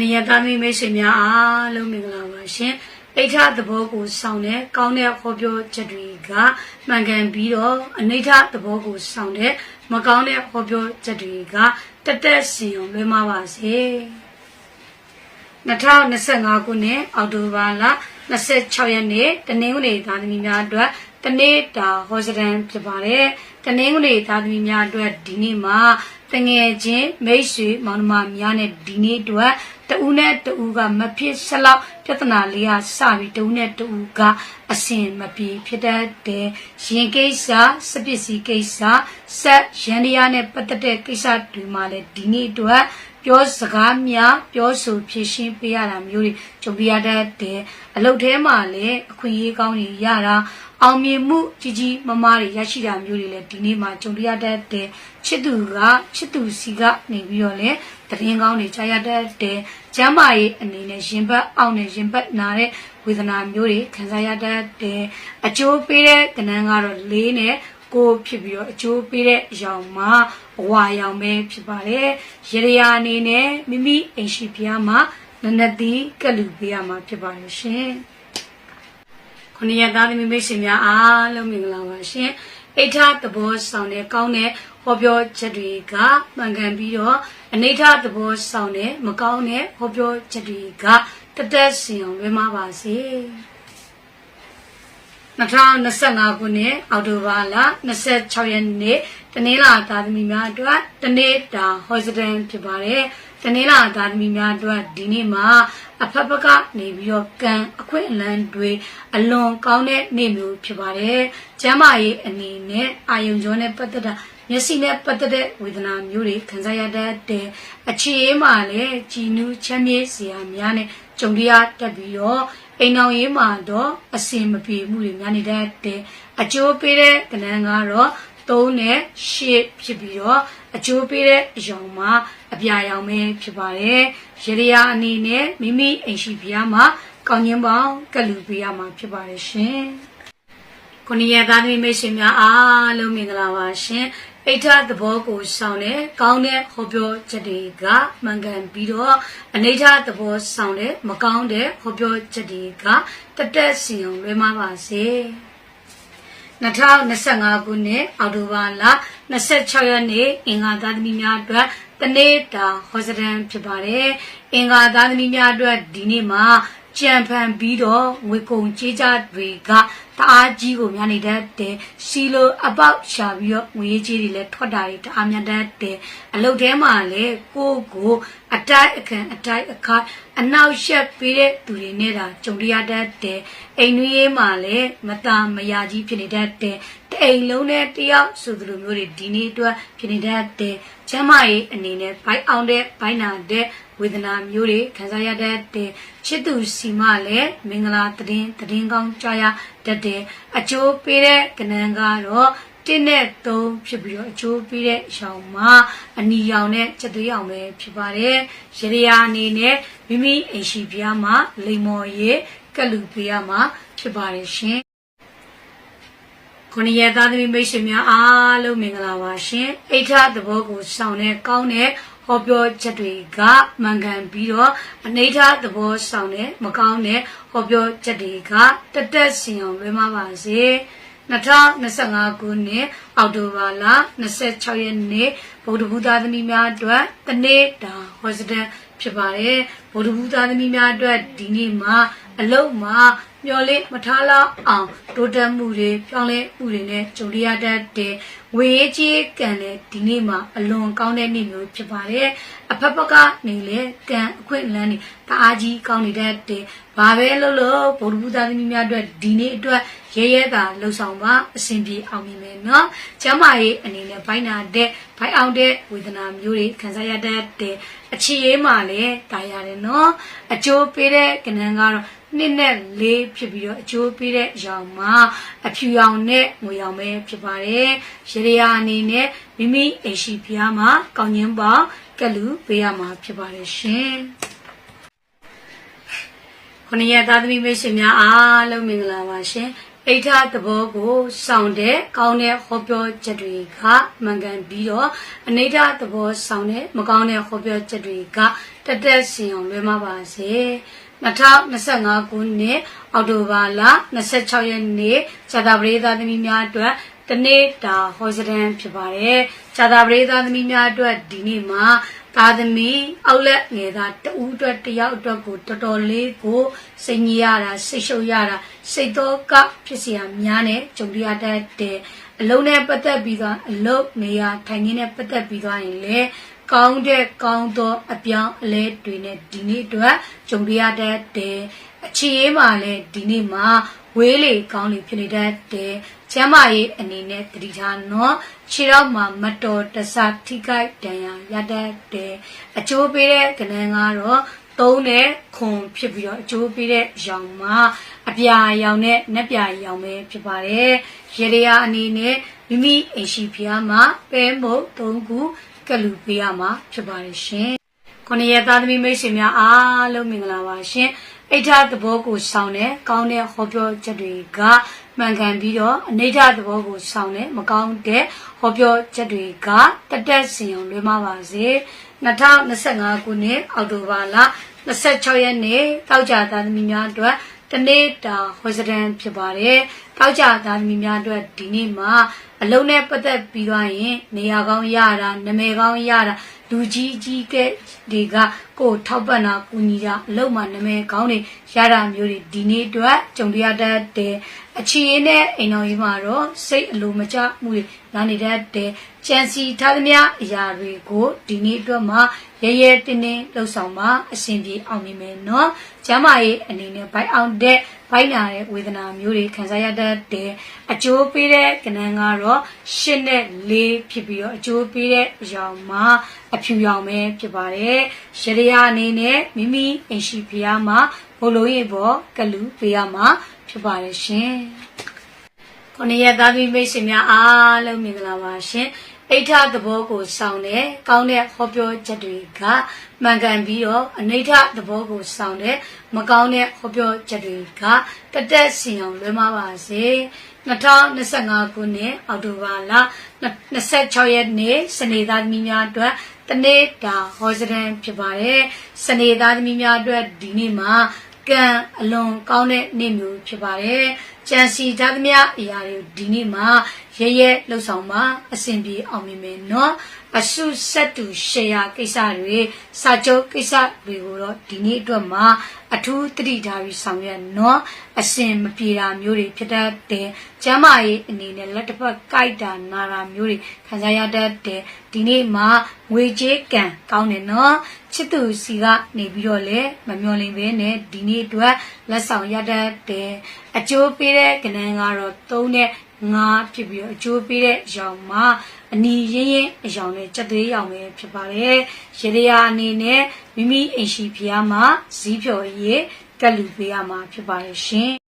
နည်းသားသမီးမိတ်ဆွေများအားလုံးမင်္ဂလာပါရှင်အိဋ္ဌသဘောကိုစောင့်တဲ့ကောင်းတဲ့ဟောပြောချက်တွေကမှန်ကန်ပြီးတော့အနိဋ္ဌသဘောကိုစောင့်တဲ့မကောင်းတဲ့ဟောပြောချက်တွေကတက်တက်စီအောင်လွှဲမပါစေ2025ခုနှစ်အောက်တိုဘာလ26ရက်နေ့တနင်္ဂနွေသားသမီးများအတွက်တနေ့တာဟောစတန်ဖြစ်ပါတယ်တနင်္ဂနွေသားသမီးများအတွက်ဒီနေ့မှာတငယ်ချင်းမိတ်ဆွေမောင်နှမများနဲ့ဒီနေ့အတွက် တဦးနဲ့တဦးကမဖြစ်စလောက်ပြဿနာလေးကစပြီးတဦးနဲ့တဦးကအစင်မပြေဖြစ်တတ်တယ်ရင်ကိစ္စစပစ္စည်းကိစ္စဆက်ရန်တရားနဲ့ပတ်သက်တဲ့ကိစ္စတွေမှာလည်းဒီနေ့အတွက်ပြောစကားများပြောဆိုဖြည့်ရှင်းပေးရတာမျိုးတွေကြုံရတတ်တယ်အလုပ်ထဲမှာလည်းအခွင့်အရေးကောင်းတွေရတာ အောင်မြင်မှုကြီးကြီးမားမားတွေရရှိတာမျိုးတွေလည်းဒီနေ့မှာကြုံရတတ်တယ်ချစ်သူကချစ်သူစီကနေပြီးတော့လည်းတရင်ကောင်းတွေကြားရတတ်တယ်ကျမ်းမာရေးအနေနဲ့ရင်ဘတ်အောင်နဲ့ရင်ဘတ်နာတဲ့ဝေဒနာမျိုးတွေခံစားရတတ်တယ်အကျိုးပေးတဲ့ကဏ္ဍကတော့လေးနဲ့ကိုဖြစ်ပြီးတော့အကျိုးပေးတဲ့အရောင်မှာအဝါရောင်ပဲဖြစ်ပါတယ်။ရေရာအနေနဲ့မိမိအိမ်ရှိဖျားမှာနနသီကလူပေးရမှာဖြစ်ပါတယ်ရှင်။ ခொနည်းသားသမီးမိတ်ဆွေများအားလုံးမင်္ဂလာပါရှင်။အိဋ္ဌသဘောဆောင်တဲ့ကောင်းတဲ့ဟောပြောချက်တွေကမှန်ကန်ပြီးတော့အနိဋ္ဌသဘောဆောင်တဲ့မကောင်းတဲ့ဟောပြောချက်တွေကတသက်စင်အောင်လွှဲမပါစေ။2025ခုနှစ်အောက်တိုဘာလ26ရက်နေ့တနင်္လာသားသမီးများအတွက်တနေ့တာဟောစတန်ဖြစ်ပါတယ်တနင်္လာသားသမီးများအတွက်ဒီနေ့မှာ အဖက်ဖက်ကနေပြီးတော့ကံအခွင့်အလမ်းတွေအလွန်ကောင်းတဲ့နေ့မျိုးဖြစ်ပါတယ်ကျမ်းမာရေးအနေနဲ့အာယုံကျော်နဲ့ပတ်သက်တာမျက်စိနဲ့ပတ်သက်တဲ့ဝေဒနာမျိုးတွေခံစားရတတ်တဲ့အခြေအေးမှာလည်းကြည်နူးချမ်းမြေ့စရာများနဲ့ကြုံရတတ်ပြီးတော့အိမ်တော်ရေးမှာတော့အစင်မပြေမှုတွေများနေတတ်တဲ့အကျိုးပေးတဲ့ကဏ္ဍကတော့3နဲ့8ဖြစ်ပြီးတော့ အကျိုးပေးတဲ့အယောင်မှာအပြာရောင်ပဲဖြစ်ပါတယ်။ရေရာအနေနဲ့မိမိအိမ်ရှိဖျားမှာကောင်းခြင်းပေါင်းကလူပေးရမှာဖြစ်ပါတယ်ရှင်။ကိုနီးရသားသမီးမိတ်ဆွေများအားလုံးမင်္ဂလာပါရှင်။အိဋ္ဌသဘောကိုဆောင်တဲ့ကောင်းတဲ့ဟောပြောချက်တွေကမှန်ကန်ပြီးတော့အနိဋ္ဌသဘောဆောင်တဲ့မကောင်းတဲ့ဟောပြောချက်တွေကတက်တက်စီအောင်လွဲမပါစေ။ 2025ခုနှစ်အောက်တိုဘာလ26ရက်နေ့အင်္ဂါသားသမီးများအတွက်တနေ့တာဟောစတန်ဖြစ်ပါတယ်။အင်္ဂါသားသမီးများအတွက်ဒီနေ့မှာ ကြံဖန်ပြီးတော့ဝေကုံကြေးကြတွေကတအားကြီးကိုများနေတတ်တယ်စီလိုအပေါက်ရှာပြီးတော့ငွေကြီးတွေလည်းထွက်တာတွေတအားများတတ်တယ်အလုတ်ထဲမှာလည်းကိုကိုအတိုက်အခန့်အတိုက်အခါအနောက်ရှက်ပေးတဲ့သူတွေနဲ့တာကြုံရတတ်တယ်အိမ်နွေးမှာလည်းမตาမယာကြီးဖြစ်နေတတ်တယ်တအိမ်လုံးနဲ့တယောက်ဆိုသလိုမျိုးတွေဒီနေ့အတွက်ဖြစ်နေတတ်တယ်ကျမရဲ့အနေနဲ့ဘိုက်အောင်တဲ့ဘိုင်းနာတဲ့ ဝေဒနာမျိုးတွေခံစားရတတ်တဲ့ချစ်သူစီမလည်းမင်္ဂလာတည်တည်ကောင်းကြားရတတ်တဲ့အကျိုးပေးတဲ့ကဏ္ဍကတော့တင်းနဲ့သုံးဖြစ်ပြီးတော့အကျိုးပေးတဲ့ရောင်မှာအနီရောင်နဲ့ချက်သွေးရောင်ပဲဖြစ်ပါတယ်။ရေရာအနေနဲ့မိမိအိမ်ရှိပြားမှာလိမ္မော်ရည်ကလူပေးရမှာဖြစ်ပါတယ်ရှင်။ခုနှစ်ရက်သားသမီးမိတ်ဆွေများအားလုံးမင်္ဂလာပါရှင်။အိဋ္ဌသဘောကိုစောင့်တဲ့ကောင်းတဲ့ ဟောပြောချက်တွေကမှန်ကန်ပြီးတော့အနိဋ္ဌသဘောဆောင်တဲ့မကောင်းတဲ့ဟောပြောချက်တွေကတက်တက်စင်အောင်လွှဲမပါစေ2025ခုနှစ်အောက်တိုဘာလ26ရက်နေ့ဗုဒ္ဓဘုရားသမီးများအတွက်တနေ့တာဟောစတန်ဖြစ်ပါတယ်ဗုဒ္ဓဘုရားသမီးများအတွက်ဒီနေ့မှာအလုံးမှာမျော်လင့်မထားလောက်အောင်တိုးတက်မှုတွေပြောင်းလဲမှုတွေနဲ့ကြုံရတတ်တဲ့ ဝေရေးကြီးကံတဲ့ဒီနေ့မှာအလွန်ကောင်းတဲ့နေ့မျိုးဖြစ်ပါတယ်အဖက်ဖက်ကနေလေကံအခွင့်အလမ်းတွေတအားကြီးကောင်းနေတတ်တဲ့ဘာပဲလို့လို့ဗုဒ္ဓဘုရားသမီးများအတွက်ဒီနေ့အတွက်ရဲရဲတာလှုပ်ဆောင်ပါအစဉ်ပြေအောင်မြင်မယ်နော်ကျမ်းမာရေးအနေနဲ့ဘိုင်းနာတဲ့ဘိုင်းအောင်တဲ့ဝေဒနာမျိုးတွေခံစားရတတ်တဲ့အခြေရေးမှာလည်းတာရတယ်နော်အကျိုးပေးတဲ့ကဏ္ဍကတော့ နှစ်နဲ့လေးဖြစ်ပြီးတော့အကျိုးပေးတဲ့အရောင်မှာအဖြူရောင်နဲ့ငွေရောင်ပဲဖြစ်ပါတယ်။ရေရာအနေနဲ့မိမိအိမ်ရှိဖျားမှာကောင်းခြင်းပေါကလူပေးရမှာဖြစ်ပါတယ်ရှင်။ခொနည်းရသားသမီးမိတ်ဆွေများအားလုံးမင်္ဂလာပါရှင်။အိဋ္ဌသဘောကိုစောင့်တဲ့ကောင်းတဲ့ဟောပြောချက်တွေကမှန်ကန်ပြီးတော့အနိဋ္ဌသဘောစောင့်တဲ့မကောင်းတဲ့ဟောပြောချက်တွေကတက်တက်စင်အောင်လွဲမပါစေ 2025ခုနှစ်အောက်တိုဘာလ26ရက်နေ့ဇာတာပရိသတ်သမီးများအတွက်တနေ့တာဟောစတန်ဖြစ်ပါတယ်ဇာတာပရိသတ်သမီးများအတွက်ဒီနေ့မှာသားသမီးအောက်လက်ငယ်သားတဦးအတွက်တယောက်အတွက်ကိုတော်တော်လေးကိုစိတ်ညစ်ရတာစိတ်ရှုပ်ရတာစိတ်တော့ကဖြစ်เสียများနဲ့ကြုံရတတ်တဲ့အလုံးနဲ့ပတ်သက်ပြီးတော့အလုံးနေရာထိုင်ရင်းနဲ့ပတ်သက်ပြီးတော့ရင်လေ ကောင်းတဲ့ကောင်းသောအပြောင်းအလဲတွေနဲ့ဒီနေ့အတွက်ကြုံရတတ်တဲ့အခြေအေးမှာလည်းဒီနေ့မှာဝေးလေကောင်းလေဖြစ်နေတတ်တဲ့ကျမ်းမာရေးအနေနဲ့တတိထားနော်ခြေတော့မှာမတော်တဆထိခိုက်ဒဏ်ရာရတတ်တဲ့အကျိုးပေးတဲ့ကဏ္ဍကတော့သုံးတဲ့ခွန်ဖြစ်ပြီးတော့အကျိုးပေးတဲ့ရောင်မှာအပြာရောင်နဲ့နှက်ပြာရောင်ပဲဖြစ်ပါတယ်ရေရရာအနေနဲ့မိမိအိမ်ရှိဖျားမှာပဲမုတ်သုံးခု ကလူပေးရမှာဖြစ်ပါတယ်ရှင်ခொနရဲ့သားသမီးမိတ်ဆွေများအားလုံးမင်္ဂလာပါရှင်အိဋ္ဌသဘောကိုစောင့်တဲ့ကောင်းတဲ့ဟောပြောချက်တွေကမှန်ကန်ပြီးတော့အနိဋ္ဌသဘောကိုစောင့်တဲ့မကောင်းတဲ့ဟောပြောချက်တွေကတက်တက်စင်အောင်လွှဲမပါစေ2025ခုနှစ်အောက်တိုဘာလ26ရက်နေ့တောက်ကြသားသမီးများအတွက်တနေ့တာဟောစတန်ဖြစ်ပါတယ်တောက်ကြသားသမီးများအတွက်ဒီနေ့မှာ အလုံးနဲ့ပတ်သက်ပြီးသွားရင်နေရာကောင်းရတာနာမည်ကောင်းရတာလူကြီးကြီးကဲတွေကကိုယ်ထောက်ပံ့တာကူညီတာအလုံးမှာနာမည်ကောင်းတွေရတာမျိုးတွေဒီနေ့အတွက်ကြုံရတတ်တဲ့အခြေအနေနဲ့အိမ်တော်ကြီးမှာတော့စိတ်အလိုမကျမှုတွေနာနေတတ်တဲ့ကြံစီထားသမျှအရာတွေကိုဒီနေ့အတွက်မှာရဲရဲတင်းတင်းလှုပ်ဆောင်မှာအဆင်ပြေအောင်နေမယ်နော် ကျမ်းမာရေးအနေနဲ့ဘိုက်အောင်တဲ့ဘိုက်နာတဲ့ဝေဒနာမျိုးတွေခံစားရတတ်တဲ့အကျိုးပေးတဲ့ကဏ္ဍကတော့ရှင်းနဲ့လေးဖြစ်ပြီးတော့အကျိုးပေးတဲ့အရောင်မှာအဖြူရောင်ပဲဖြစ်ပါတယ်ရရရအနေနဲ့မိမိအိမ်ရှိဖျားမှာဘလိုရေပေါ်ကလူပေးရမှာဖြစ်ပါတယ်ရှင်ခொနရဲ့သားသမီးမိတ်ဆွေများအားလုံးမင်္ဂလာပါရှင် အိဋ္ဌသဘောကိုစောင့်တဲ့ကောင်းတဲ့ဟောပြောချက်တွေကမှန်ကန်ပြီးတော့အနိဋ္ဌသဘောကိုစောင့်တဲ့မကောင်းတဲ့ဟောပြောချက်တွေကတက်တက်စင်အောင်လွဲမပါစေ2025ခုနှစ်အောက်တိုဘာလ26ရက်နေ့စနေသားသမီးများအတွက်တနေ့တာဟောစတန်ဖြစ်ပါတယ်စနေသားသမီးများအတွက်ဒီနေ့မှာ ကံအလွန်ကောင်းတဲ့နေ့မျိုးဖြစ်ပါတယ်။ကြံစီထားသမျှအရာတွေဒီနေ့မှာရဲရဲလှုပ်ဆောင်မှာအဆင်ပြေအောင်မြင်မယ်နော်။ အဆုဆက်တူရှယ်ယာကိစ္စတွေစာချုပ်ကိစ္စတွေကိုတော့ဒီနေ့အတွက်မှာအထူးတတိထားပြီးဆောင်ရွက်နော်။အစင်မပြေတာမျိုးတွေဖြစ်တတ်တယ်။ကျမ်းမာရေးအနေနဲ့လက်တစ်ဖက်ကိုက်တာနာတာမျိုးတွေခံစားရတတ်တယ်။ဒီနေ့မှာငွေကြေးကံကောင်းတယ်နော်။ချစ်သူစီကနေပြီးတော့လေမမျော်လင့်ဘဲနဲ့ဒီနေ့အတွက်လက်ဆောင်ရတတ်တယ်။အကျိုးပေးတဲ့ကဏ္ဍကတော့သုံးတဲ့ငါဖြစ်ပြီးတော့အကျိုးပေးတဲ့ရောင်မှာ အနီရင်းရင်အရောင်နဲ့ကြက်သွေးရောင်ပဲဖြစ်ပါတယ်။ရေရအနေနဲ့မိမိအိမ်ရှိဖျားမှာဇီးဖြော်ရည်ကလူပေးရမှာဖြစ်ပါတယ်ရှင်။